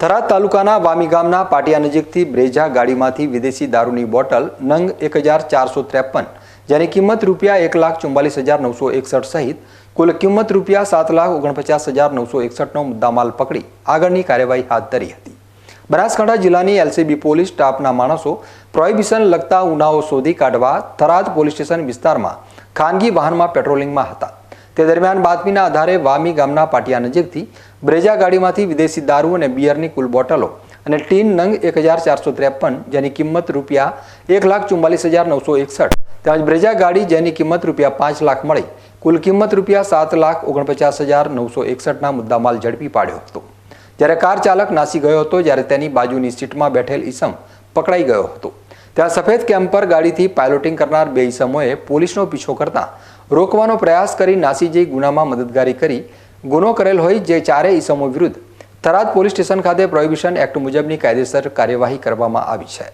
થરાદ તાલુકાના વામી ગામના પાટિયા નજીકથી બ્રેજા ગાડીમાંથી વિદેશી દારૂની બોટલ નંગ એક હજાર ચારસો ત્રેપન, જેની કિંમત રૂપિયા એક લાખ ચુમ્માલીસ હજાર નવસો એકસઠ સહિત કુલ કિંમત રૂપિયા સાત લાખ ઓગણપચાસ હજાર નવસો એકસઠનો મુદ્દામાલ પકડી આગળની કાર્યવાહી હાથ ધરી હતી. બનાસકાંઠા જિલ્લાની એલસીબી પોલીસ સ્ટાફના માણસો પ્રોહિબિશન લગતા ઉનાઓ શોધી કાઢવા થરાદ પોલીસ સ્ટેશન વિસ્તારમાં ખાનગી વાહનમાં પેટ્રોલિંગમાં હતા. તે દરમિયાન બાતમીના આધારે વામી ગામના પાટિયા નજીકથી બ્રેજા ગાડીમાંથી વિદેશી દારૂ અને બિયરની કુલ બોટલો અને ટીન નંગ એક હજાર ચારસો ત્રેપન, જેની કિંમત રૂપિયા એક લાખ ચુમ્માલીસ હજાર નવસો એકસઠ, તેમજ બ્રેજા ગાડી જેની કિંમત રૂપિયા પાંચ લાખ મળી, કુલ કિંમત રૂપિયા સાત લાખ ઓગણપચાસ હજાર નવસો એકસઠના મુદ્દામાલ ઝડપી પાડ્યો હતો. જ્યારે કાર ચાલક નાસી ગયો હતો, જ્યારે તેની બાજુની સીટમાં બેઠેલ ઈસમ પકડાઈ ગયો હતો. ત્યાં સફેદ કેમ્પર ગાડીથી પાયલોટિંગ કરનાર બે ઇસમોએ પોલીસનો પીછો કરતા રોકવાનો પ્રયાસ કરી નાસી જઈ ગુનામાં મદદગારી કરી ગુનો કરેલ હોય જે ચારેય ઇસમો વિરુદ્ધ થરાદ પોલીસ સ્ટેશન ખાતે પ્રોહિબિશન એક્ટ મુજબની કાયદેસર કાર્યવાહી કરવામાં આવી છે.